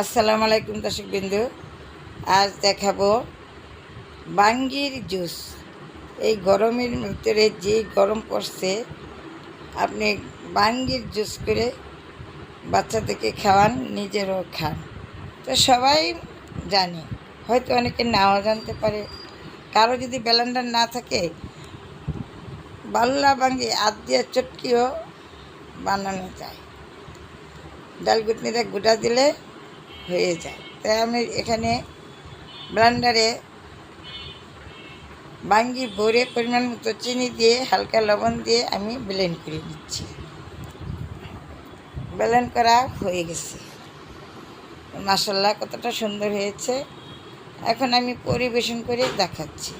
আসসালামু আলাইকুম দর্শক বিন্দু। আজ দেখাবো বাঙ্গির জুস। এই গরমের ভিতরে যে গরম পড়ছে, আপনি বাঙ্গির জুস করে বাচ্চাদেরকে খাওয়ান, নিজেরও খান। তো সবাই জানে, হয়তো অনেকে নাও জানতে পারে। কারও যদি ব্যালেন্ডার না থাকে বাল্লা বাঙ্গি আদ দিয়ে চটকিও বানানো যায়। ডাল গুটনিটা গুটা দিলে হয়ে যায়। তাই আমি এখানে ব্লান্ডারে বাঙ্গি ভরে পরিমাণ মতো চিনি দিয়ে হালকা লবণ দিয়ে আমি ব্লেন্ড করে নিচ্ছি। ব্লেন্ড করা হয়ে গেছে। মাসাল্লাহ কতটা সুন্দর হয়েছে। এখন আমি পরিবেশন করে দেখাচ্ছি।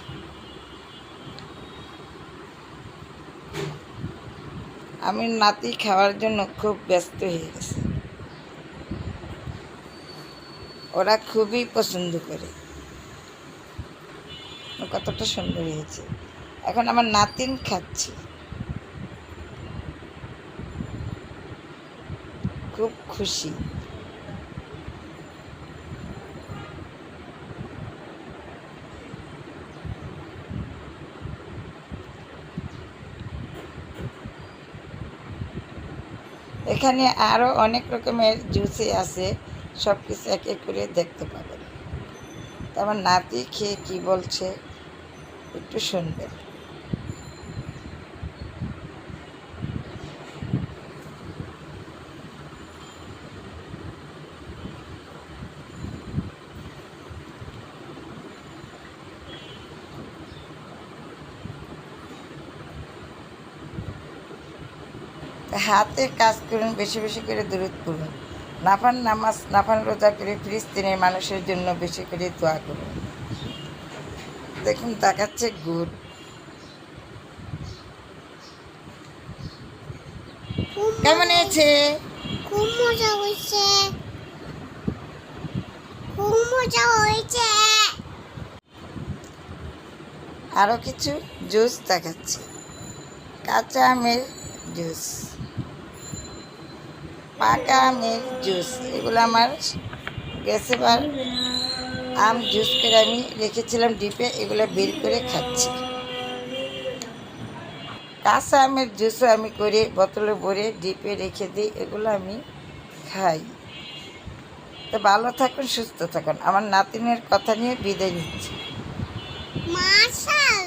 আমি নাতি খাওয়ার জন্য খুব ব্যস্ত হয়ে গেছে। ওরা খুবই পছন্দ করে। কতটা সুন্দর হয়েছে। এখন আমার নাতিন খাচ্ছি। খুব খুশি। এখানে আরও অনেক রকমের জুসি আছে। সব কিছু এক এক করে দেখতে পাবেন। আমার নাতি খেয়ে কি বলছে একটু শুনবেন। হাতে কাজ করুন, বেশি বেশি করে দূরত করুন। নাফান নামাজ নাফান রোজা করে ফিলিস্তিনের মানুষের জন্য বেশি করে দোয়া করুন। দেখুন তাকাচ্ছে গুড়। কেমন আছে? খুব মজা হয়েছে। খুব মজা হয়েছে। আরও কিছু জুস দেখাচ্ছে। কাঁচা আমের জুস। পাকা আমের জুস, এগুলো আমার গেছে বার আম জুস করে আমি রেখেছিলাম ডিপে, এগুলো বের করে খাচ্ছি। কাঁচা আমের জুসও আমি করে বোতলে ভরে ডিপে রেখে দিই, এগুলো আমি খাই। তো ভালো থাকুন, সুস্থ থাকুন। আমার নাতিনের কথা নিয়ে বিদায় নিচ্ছি। মাশাআল্লাহ